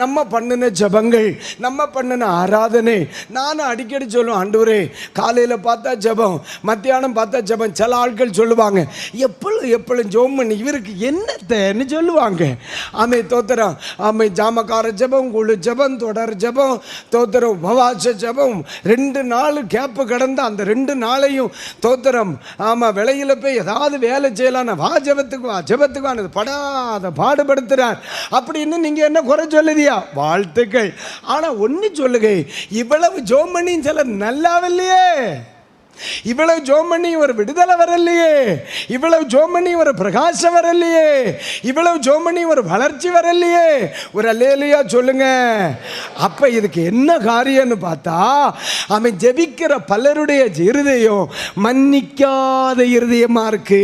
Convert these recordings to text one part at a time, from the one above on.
நம்ம பண்ணின ஜெபங்கள் நம்ம பண்ணின ஆராதனை. நானும் அடிக்கடி சொல்லுவேன் ஆண்டவரே காலையில் பார்த்தா ஜெபம் மத்தியானம் பார்த்தா ஜெபம். சில ஆட்கள் சொல்லுவாங்க எப்பளும் எப்பளும் ஜோம் பண்ணி இவருக்கு என்னத்தன்னு சொல்லுவாங்க. ஆமை தோத்திரம் ஆமை ஜாமக்கார ஜெபம் குழு ஜெபம் தொடர் ஜெபம் தோத்திரம் உபவாச ஜெபம். ரெண்டு நாள் கேப்பு கடந்த அந்த ரெண்டு நாளையும் தோத்திரம். ஆமாம் விலையில் போய் ஏதாவது வேலை செய்யலாம் வா ஜெபத்துக்கு வா ஜபத்துக்கு வானது படாத பாடுபடுத்துகிறார் அப்படின்னு நீங்கள் என்ன குறை சொல்லுதியா வாழ்த்துக்கள். ஆனால் ஒன்று சொல்லுங்க இவ்வளவு ஜோம் பண்ணி சிலர் நல்லாவில்லையே. இவ்வளவு ஜோம் பண்ணி ஒரு விடுதலை வரலையே. இவ்வளவு ஜோம் பண்ணி ஒரு பிரகாசம் வரலையே. இவ்வளவு ஜோம் பண்ணி ஒரு வளர்ச்சி வரலையே. ஒரு அல்லேலியா சொல்லுங்க. அப்போ இதுக்கு என்ன காரியம்னு பார்த்தா அவன் ஜெபிக்கிற பலருடைய இருதயம் மன்னிக்காத இருதயமாக இருக்கு.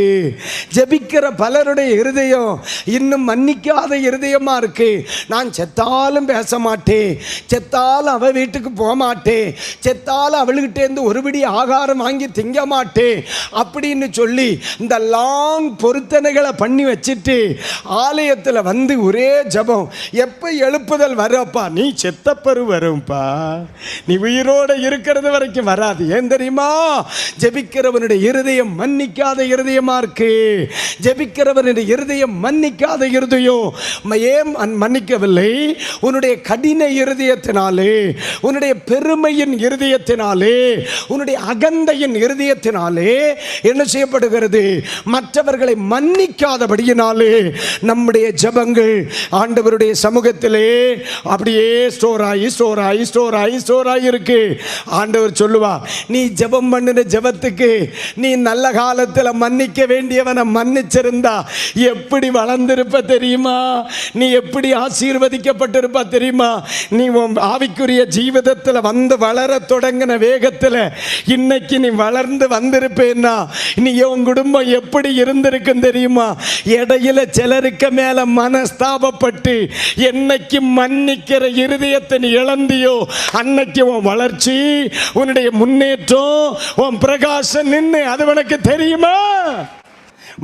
ஜெபிக்கிற பலருடைய இருதயம் இன்னும் மன்னிக்காத இருதயமாக இருக்கு. நான் செத்தாலும் பேச மாட்டேன். செத்தாலும் அவள் வீட்டுக்கு போக மாட்டேன். செத்தாலும் அவளுக்கிட்டேருந்து ஒருபடி ஆகாரம் வாங்கி திங்க மாட்டேன். அப்படின்னு சொல்லி இந்த லாங் பொருத்தனைகளை பண்ணி வச்சுட்டு ஆலயத்தில் வந்து ஒரே ஜெபம். எப்போ எழுப்புதல் வரப்பா நீ செத்தப்பரு வரும்பா. நீ உயிரோட இருக்கிறது வரைக்கும் வராது. ஏன் தெரியுமா? ஜெபிக்கிறவனுடைய இருதயம் மன்னிக்காத இருதயமா இருக்கு. ஜெபிக்கிறவனுடைய இருதயம் மன்னிக்காத இருதயம் ஏன் மன்னிக்கவில்லை? உன்னுடைய கடின இருதயத்தினாலே உன்னுடைய பெருமையின் இருதயத்தினாலே உன்னுடைய அகந்தையின் இருதயத்தினாலே என்ன செய்யப்படுகிறது? மற்றவர்களை மன்னிக்காதபடியினாலே நம்முடைய ஜபங்கள் ஆண்டவருடைய சமூகத்திலே அப்படியே ஸ்டோர் ஸ்டோராகி ஸ்டோராகி ஸ்டோராகி ஸ்டோராகி இருக்கு. ஆண்டவர் சொல்லுவா நீ ஜெபம் பண்ணின ஜெபத்துக்கு நீ நல்ல காலத்தில் மன்னிக்க வேண்டியவனை மன்னிச்சிருந்தா எப்படி வளர்ந்திருப்ப தெரியுமா? நீ எப்படி ஆசீர்வதிக்கப்பட்டிருப்ப தெரியுமா? நீ உன் ஆவிக்குரிய ஜீவிதத்தில் வந்து வளர தொடங்கின வேகத்தில் இன்னைக்கு நீ வளர்ந்து வந்திருப்பேன்னா நீ உன் குடும்பம் எப்படி இருந்திருக்கும் தெரியுமா? இடையில சிலருக்கு மேல மனஸ்தாபப்பட்டு என்னைக்கு மன்னிக்கிற இருதயத்தை நீ இழந்தியோ அன்னைக்கு உன் வளர்ச்சி உன்னுடைய முன்னேற்றம் உன் பிரகாசம் நின்று அது உனக்கு தெரியுமா?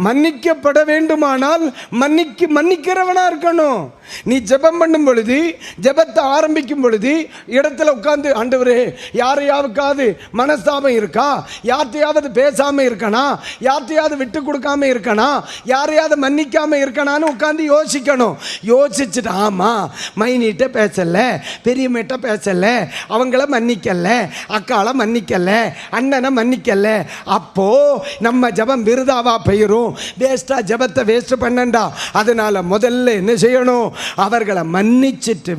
மன்னிக்கப்பட வேண்டுமானால் மன்னிக்கு மன்னிக்கிறவனாக இருக்கணும். நீ ஜெபம் பண்ணும் பொழுது ஜெபத்தை ஆரம்பிக்கும் பொழுது இடத்துல உட்காந்து ஆண்டவரே யாரையாவுக்காவது மனஸ்தாபம் இருக்கா? யார்த்தையாவது பேசாமல் இருக்கனா? யார்த்தையாவது விட்டு கொடுக்காம இருக்கனா? யாரையாவது மன்னிக்காமல் இருக்கணான்னு உட்காந்து யோசிக்கணும். யோசிச்சுட்டு ஆமாம் மைனிட்ட பேசலை பெரியம்மிட்ட பேசலை அவங்கள மன்னிக்கல அக்காளை மன்னிக்கலை அண்ணனை மன்னிக்கலை. அப்போது நம்ம ஜெபம் விருதாவா பெயரும்? வேஸ்டா ஜெபத்தை வேஸ்ட் பண்ணண்டா. அதனால முதல்ல என்ன செய்யணும்? அவர்களை மன்னிச்சிட்டு